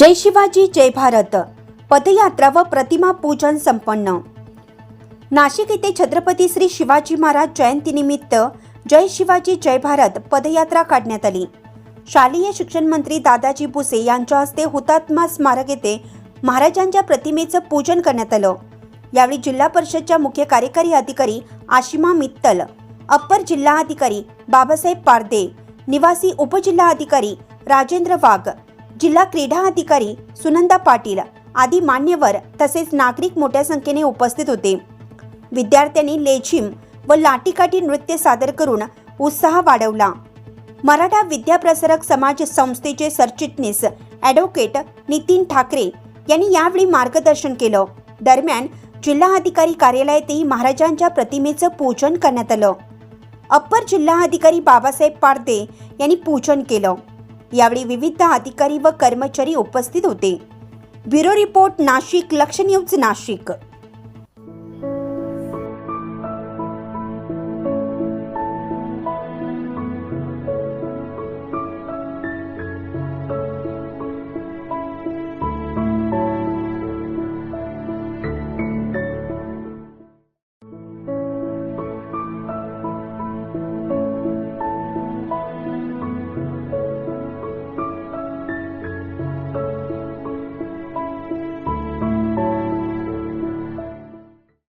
जय शिवाजी जय भारत. पदयात्रा व प्रतिमा पूजन संपन्न. नाशिक येथे छत्रपती श्री शिवाजी महाराज जयंतीनिमित्त जय शिवाजी जय भारत पदयात्रा काढण्यात आली. शालेय शिक्षण मंत्री दादाजी भुसे यांच्या हस्ते हुतात्मा स्मारक येथे महाराजांच्या प्रतिमेचं पूजन करण्यात आलं. यावेळी जिल्हा परिषदच्या मुख्य कार्यकारी अधिकारी आशिमा मित्तल अप्पर जिल्हा अधिकारी बाबासाहेब पारदे निवासी उपजिल्हाधिकारी राजेंद्र वाघ जिल्हा क्रीडा अधिकारी सुनंदा पाटील आदी मान्यवर तसेच नागरिक मोठ्या संख्येने उपस्थित होते. विद्यार्थ्यांनी लेझिम व लाटीकाठी नृत्य सादर करून उत्साह वाढवला. मराठा विद्याप्रसारक समाज संस्थेचे सरचिटणीस ॲडव्होकेट नितीन ठाकरे यांनी यावेळी मार्गदर्शन केलं. दरम्यान जिल्हाधिकारी कार्यालयातही महाराजांच्या प्रतिमेचं पूजन करण्यात आलं. अप्पर जिल्हाधिकारी बाबासाहेब पारदे यांनी पूजन केलं. यावेळी विविध अधिकारी व कर्मचारी उपस्थित होते. ब्युरो रिपोर्ट नाशिक लक्ष न्यूज नाशिक.